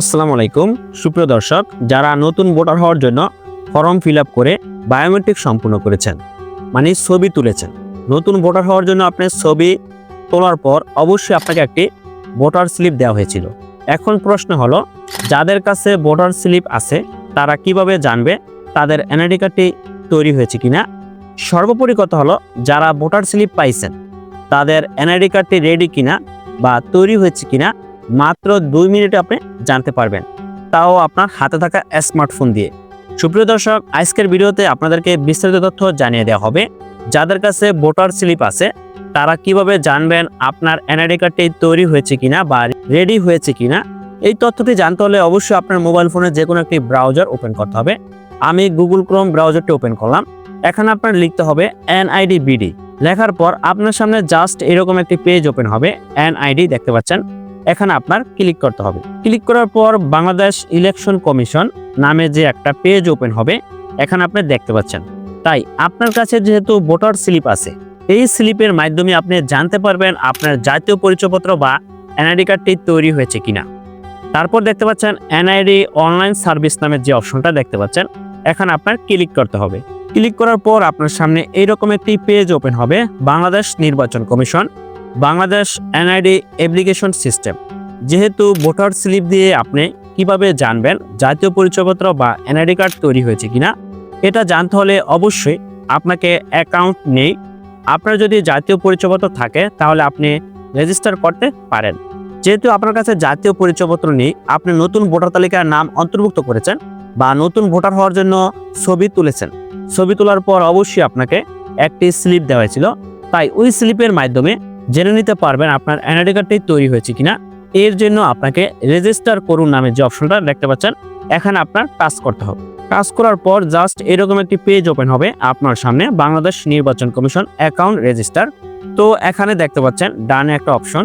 আসসালামু আলাইকুম। সুপ্রিয় দর্শক, যারা নতুন ভোটার হওয়ার জন্য ফর্ম ফিল করে বায়োমেট্রিক সম্পূর্ণ করেছেন মানে ছবি তুলেছেন, নতুন ভোটার হওয়ার জন্য আপনি ছবি তোলার পর অবশ্যই আপনাকে একটি ভোটার স্লিপ দেওয়া হয়েছিল। এখন প্রশ্ন হলো, যাদের কাছে ভোটার স্লিপ আছে, তারা কীভাবে জানবে তাদের এনআইডি কার্ডটি তৈরি হয়েছে কিনা? সর্বোপরি কথা হলো, যারা ভোটার স্লিপ পাইছেন, তাদের এনআইডি কার্ডটি রেডি কিনা বা তৈরি হয়েছে কিনা মাত্র দুই মিনিটে আপনি জানতে পারবেন। তাও আপনার হাতে থাকা স্মার্টফোন দিয়ে। সুপ্রিয় দর্শক, আজকের ভিডিওতে আপনাদেরকে বিস্তারিত তথ্য জানিয়ে দেওয়া হবে। যাদের কাছে ভোটার স্লিপ আছে, তারা কীভাবে জানবেন আপনার এনআইডি কার্ডটি তৈরি হয়েছে কিনা বা রেডি হয়েছে কিনা? এই তথ্যটি জানতে হলে অবশ্যই আপনার মোবাইল ফোনে যে কোনো একটি ব্রাউজার ওপেন করতে হবে। আমি গুগল ক্রোম ব্রাউজারটি ওপেন করলাম। এখানে আপনার লিখতে হবে এনআইডি বিডি। লেখার পর আপনার সামনে জাস্ট এরকম একটি পেজ ওপেন হবে, এনআইডি দেখতে পাচ্ছেন। এখানে আপনার ক্লিক করতে হবে। ক্লিক করার পর বাংলাদেশ ইলেকশন কমিশন নামে যে একটা পেজ ওপেন হবে, এখানে আপনি দেখতে পাচ্ছেন। তাই আপনার কাছে যেহেতু ভোটার স্লিপ আছে, এই স্লিপের মাধ্যমে আপনি জানতে পারবেন আপনার জাতীয় পরিচয়পত্র বা এনআইডি কার্ডটি তৈরি হয়েছে কিনা। তারপর দেখতে পাচ্ছেন এনআইডি অনলাইন সার্ভিস নামের যে অপশনটা দেখতে পাচ্ছেন, এখানে আপনার ক্লিক করতে হবে। ক্লিক করার পর আপনার সামনে এইরকম একটি পেজ ওপেন হবে, বাংলাদেশ নির্বাচন commission Bangladesh NID application system. যেহেতু ভোটার স্লিপ দিয়ে আপনি কীভাবে জানবেন জাতীয় পরিচয়পত্র বা এনআইডি কার্ড তৈরি হয়েছে কিনা, এটা জানতে হলে অবশ্যই আপনাকে অ্যাকাউন্ট নেই। আপনার যদি জাতীয় পরিচয়পত্র থাকে, তাহলে আপনি রেজিস্টার করতে পারেন। যেহেতু আপনার কাছে জাতীয় পরিচয়পত্র নেই, আপনি নতুন ভোটার তালিকার নাম অন্তর্ভুক্ত করেছেন বা নতুন ভোটার হওয়ার জন্য ছবি তুলেছেন, ছবি তোলার পর অবশ্যই আপনাকে একটি স্লিপ দেওয়া হয়েছিল। তাই ওই স্লিপের মাধ্যমে জেনে নিতে পারবেন আপনার এনআইডি কার্ডটি তৈরি হয়েছে কিনা। এর জন্য আপনাকে রেজিস্টার করুন নামে যে অপশনটা দেখতে পাচ্ছেন, এখানে আপনার কাজ করতে হবে। কাজ করার পর জাস্ট এরকম একটি পেজ ওপেন হবে আপনার সামনে, বাংলাদেশ নির্বাচন কমিশন অ্যাকাউন্ট রেজিস্টার। তো এখানে দেখতে পাচ্ছেন, ডানে একটা অপশন।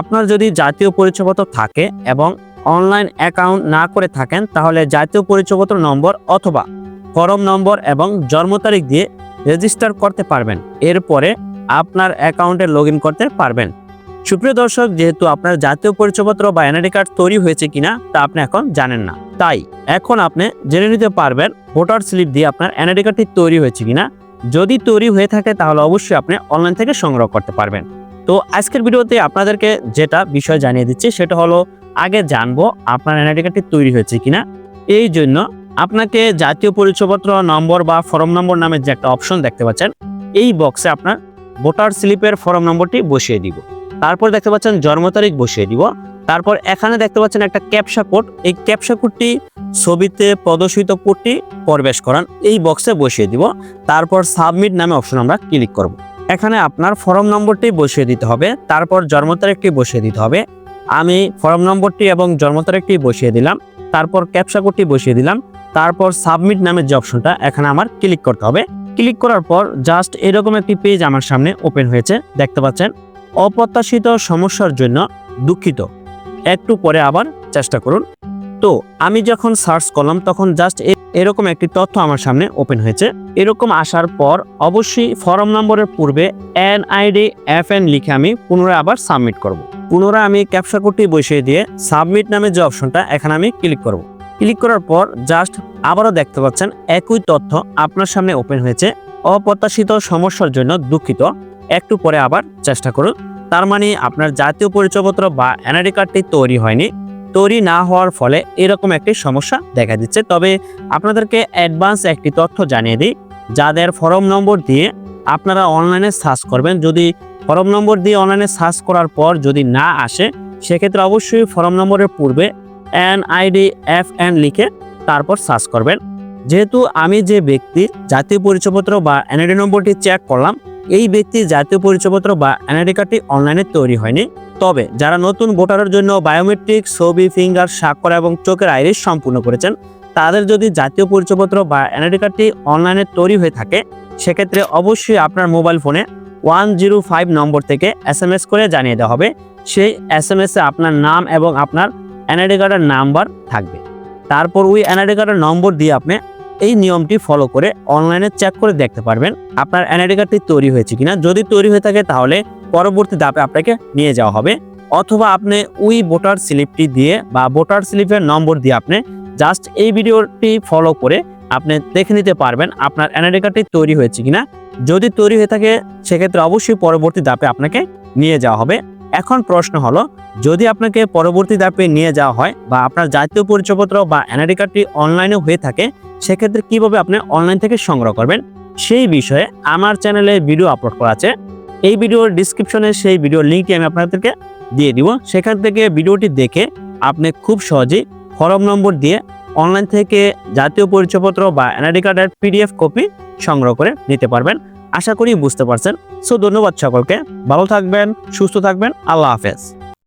আপনার যদি জাতীয় পরিচয়পত্র থাকে এবং অনলাইন অ্যাকাউন্ট না করে থাকেন, তাহলে জাতীয় পরিচয়পত্র নম্বর অথবা ফরম নম্বর এবং জন্ম তারিখ দিয়ে রেজিস্টার করতে পারবেন। এরপরে আপনার অ্যাকাউন্টে লগ করতে পারবেন। সুপ্রিয় দর্শক, যেহেতু আপনার জাতীয় পরিচয়পত্র বা এনআইডি কার্ড তৈরি হয়েছে কিনা তা আপনি এখন জানেন না। তাই এখন আপনি জেনে নিতে পারবেন ভোটার স্লিপ দিয়ে আপনার এনআইডি কার্ডটি তৈরি হয়েছে কিনা। যদি তৈরি হয়ে থাকে, তাহলে অবশ্যই আপনি অনলাইন থেকে সংগ্রহ করতে পারবেন। তো আজকের ভিডিওতে আপনাদেরকে যেটা বিষয় জানিয়ে দিচ্ছি, সেটা হলো আগে জানব আপনার এনআইডি কার্ডটি তৈরি হয়েছে কিনা। এই জন্য আপনাকে জাতীয় পরিচয়পত্র, নম্বর বা ফর্ম নম্বর নামের যে একটা অপশন দেখতে পাচ্ছেন, এই বক্সে আপনার ভোটার স্লিপের ফর্ম নম্বরটি বসিয়ে দিব। তারপর দেখতে পাচ্ছেন জন্ম তারিখ বসিয়ে দিব। তারপর এখানে দেখতে পাচ্ছেন একটা ক্যাপসা কোড। এই ক্যাপসা কোডটি ছবিতে প্রদর্শিত কোডটি প্রবেশ করান। এই বক্সে বসিয়ে দিব। তারপর সাবমিট নামে অপশন আমরা ক্লিক করব। এখানে আপনার ফর্ম নম্বরটি বসিয়ে দিতে হবে। তারপর জন্ম তারিখটি বসিয়ে দিতে হবে। আমি ফর্ম নম্বরটি এবং জন্ম তারিখটি বসিয়ে দিলাম। তারপর ক্যাপসা কোডটি বসিয়ে দিলাম। তারপর সাবমিট নামের যে অপশনটা এখানে আমার ক্লিক করতে হবে। ক্লিক করার পর জাস্ট এরকম একটি পেজ আমার সামনে ওপেন হয়েছে, দেখতে পাচ্ছেন অপ্রত্যাশিত সমস্যার জন্য দুঃখিত একটু পরে আবার চেষ্টা করুন তো, আমি যখন সার্চ করলাম, তখন জাস্ট এরকম একটি তথ্য আমার সামনে ওপেন হয়েছে এরকম আসার পর অবশ্যই ফর্ম নম্বরের পূর্বে এন আইডি এফ এন লিখে আমি পুনরায় আবার সাবমিট করব। পুনরায় আমি ক্যাপসা কোডটি বসিয়ে দিয়ে সাবমিট নামে যে অপশনটা এখানে আমি ক্লিক করব। ক্লিক করার পর জাস্ট আবারও দেখতে পাচ্ছেন একই তথ্য আপনার সামনে ওপেন হয়েছে। অপ্রত্যাশিত সমস্যার জন্য দুঃখিত। একটু পরে আবার চেষ্টা করুন। তার মানে আপনার জাতীয় পরিচয়পত্র বা এনআইডি কার্ডটি তৈরি হয়নি। তৈরি না হওয়ার ফলে এরকম একটি সমস্যা দেখা দিচ্ছে। তবে আপনাদেরকে অ্যাডভান্স একটি তথ্য জানিয়ে দিই। যাদের ফর্ম নম্বর দিয়ে আপনারা অনলাইনে সার্চ করবেন, যদি ফর্ম নম্বর দিয়ে অনলাইনে সার্চ করার পর যদি না আসে, সেক্ষেত্রে অবশ্যই ফর্ম নম্বরের পূর্বে এন আইডি এফ এন লিখে তারপর সার্চ করবেন। যেহেতু আমি যে ব্যক্তির জাতীয় পরিচয়পত্র বা এনআইডি নম্বরটি চেক করলাম, এই ব্যক্তির জাতীয় পরিচয়পত্র বা এনআইডি কার্ডটি অনলাইনে তৈরি হয়নি। তবে যারা নতুন ভোটারের জন্য বায়োমেট্রিক ছবি ফিঙ্গার স্বাক্ষর এবং চোখের আইরিশ সম্পূর্ণ করেছেন, তাদের যদি জাতীয় পরিচয়পত্র বা এনআইডি কার্ডটি অনলাইনে তৈরি হয়ে থাকে, সেক্ষেত্রে অবশ্যই আপনার মোবাইল ফোনে ওয়ান জিরো ফাইভ নম্বর থেকে এস করে জানিয়ে দেওয়া হবে। সেই এস এসে আপনার নাম এবং আপনার এনআইডি কার্ডের নাম্বার থাকবে। তারপর ওই এনআইডি কার্ডের নম্বর দিয়ে আপনি এই নিয়মটি ফলো করে অনলাইনে চেক করে দেখতে পারবেন আপনার এনআইডি কার্ডটি তৈরি হয়েছে কিনা। যদি তৈরি হয়ে থাকে তাহলে পরবর্তী ধাপে আপনাকে নিয়ে যাওয়া হবে। অথবা আপনি ওই ভোটার স্লিপটি দিয়ে বা ভোটার স্লিপের নম্বর দিয়ে আপনি জাস্ট এই ভিডিওটি ফলো করে আপনি দেখে নিতে পারবেন আপনার এনআইডি কার্ডটি তৈরি হয়েছে কিনা। যদি তৈরি হয়ে থাকে, সেক্ষেত্রে অবশ্যই পরবর্তী ধাপে আপনাকে নিয়ে যাওয়া হবে। এখন প্রশ্ন হলো, যদি আপনাকে পরবর্তী ধাপে নিয়ে যাওয়া হয় বা আপনার জাতীয় পরিচয়পত্র বা এনআইডি কার্ডটি অনলাইনে হয়ে থাকে, সেক্ষেত্রে কীভাবে আপনি অনলাইন থেকে সংগ্রহ করবেন? সেই বিষয়ে আমার চ্যানেলে ভিডিও আপলোড করা আছে। এই ভিডিওর ডিসক্রিপশনে সেই ভিডিওর লিঙ্কটি আমি আপনাদেরকে দিয়ে দিব। সেখান থেকে ভিডিওটি দেখে আপনি খুব সহজেই ফরম নম্বর দিয়ে অনলাইন থেকে জাতীয় পরিচয়পত্র বা এনআইডি কার্ডের পিডিএফ কপি সংগ্রহ করে নিতে পারবেন। আশা করি বুঝতে পারছেন। সো ধন্যবাদ সকলকে। ভালো থাকবেন সুস্থ থাকবেন। আল্লাহ হাফেজ।